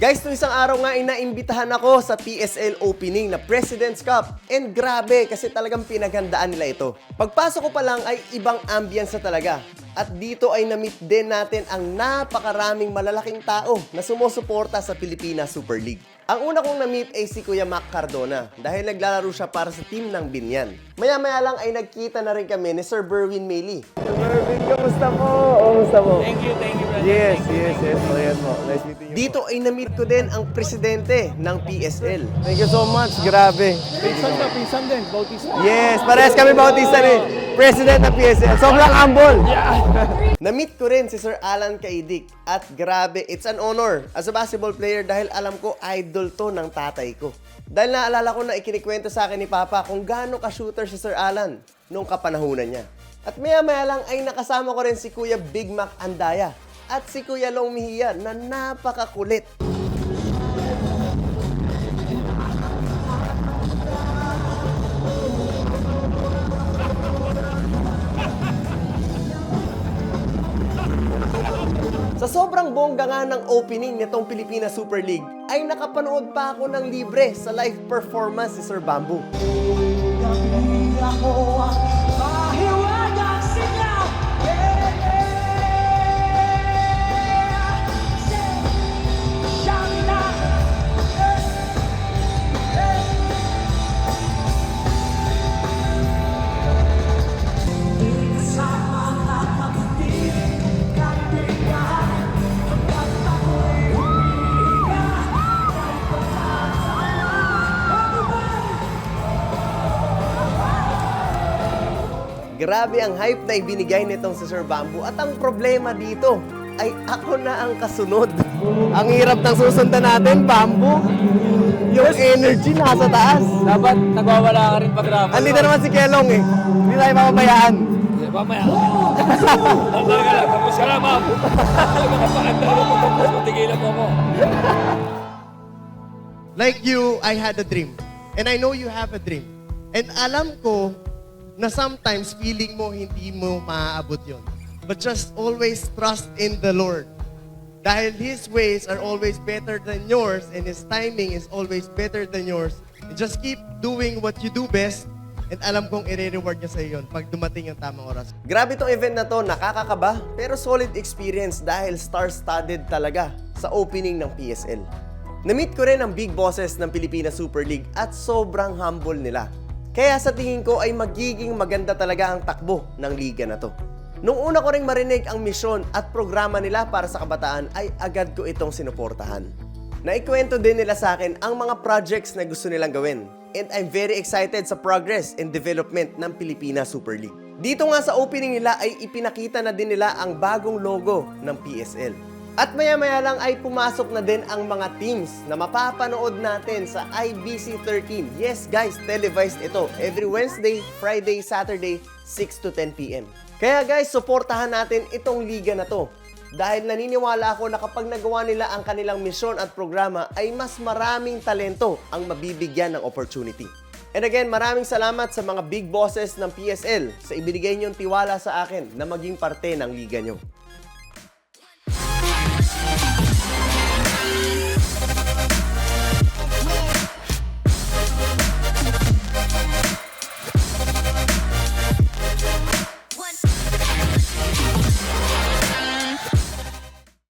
Guys, no isang araw nga ay naimbitahan ako sa PSL opening na President's Cup. And grabe, kasi talagang pinaghandaan nila ito. Pagpasok ko pa lang ay ibang ambience na talaga. At dito ay na-meet din natin ang napakaraming malalaking tao na sumusuporta sa Pilipinas Super League. Ang una kong na-meet ay si Kuya Mac Cardona dahil naglalaro siya para sa team ng Binyan. Maya-maya lang ay nagkita na rin kami ni Sir Berwin Meili. Sir Berwin, kamusta po? Kamusta po? Thank you, thank you, brother. Yes, Thank you. yes, yes. O yan po. Nice meeting you. Dito ay na-meet ko din ang presidente ng PSL. Thank you so much. Grabe. Pinsan ka, pinsan din, Bautista. Yes, parehas kami Bautista rin. President ng PSL. Sobrang humble. Na-meet ko rin si Sir Alan Kaidik. At grabe, it's an honor as a basketball player dahil alam ko idol to ng tatay ko. Dahil naalala ko na ikinikwento sa akin ni Papa kung gaano ka-shooter si Sir Alan nung kapanahunan niya. At maya-maya lang ay nakasama ko rin si Kuya Big Mac Andaya at si Kuya Long Mejia na napakakulit. Sa sobrang bongga nga ng opening nitong Pilipinas Super League, ay nakapanood pa ako ng libre sa live performance si Sir Bamboo. Grabe ang hype na ibinigay nitong si Sir Bamboo. At ang problema dito ay ako na ang kasunod. ang hirap ng susundan natin, Bamboo. Yung energy nasa taas. Dapat nagwawala ka rin pag rap. Andito naman si Kelong eh. Hindi tayo mamamayaan. Mamaya. Sandal ka lang, tapos ka na, ma'am. Nakapakanda tapos, matigilan mo ako. Like you, I had a dream. And I know you have a dream. And alam ko na sometimes feeling mo hindi mo maaabot yon. But just always trust in the Lord. Dahil His ways are always better than yours and His timing is always better than yours. And just keep doing what you do best and alam kong i-reward niya sa yun pag dumating yung tamang oras. Grabe tong event na to, nakakakaba, pero solid experience dahil star-studded talaga sa opening ng PSL. Na-meet ko rin ang big bosses ng Pilipinas Super League at sobrang humble nila. Kaya sa tingin ko ay magiging maganda talaga ang takbo ng liga na to. Nung una ko ring marinig ang misyon at programa nila para sa kabataan ay agad ko itong sinuportahan. Naikwento din nila sa akin ang mga projects na gusto nilang gawin. And I'm very excited sa progress and development ng Pilipinas Super League. Dito nga sa opening nila ay ipinakita na din nila ang bagong logo ng PSL. At maya-maya lang ay pumasok na din ang mga teams na mapapanood natin sa IBC 13. Yes guys, televised ito every Wednesday, Friday, Saturday, 6 to 10 p.m. Kaya guys, suportahan natin itong liga na to. Dahil naniniwala ako na kapag nagawa nila ang kanilang misyon at programa ay mas maraming talento ang mabibigyan ng opportunity. And again, maraming salamat sa mga big bosses ng PSL sa ibinigay niyong tiwala sa akin na maging parte ng liga niyo.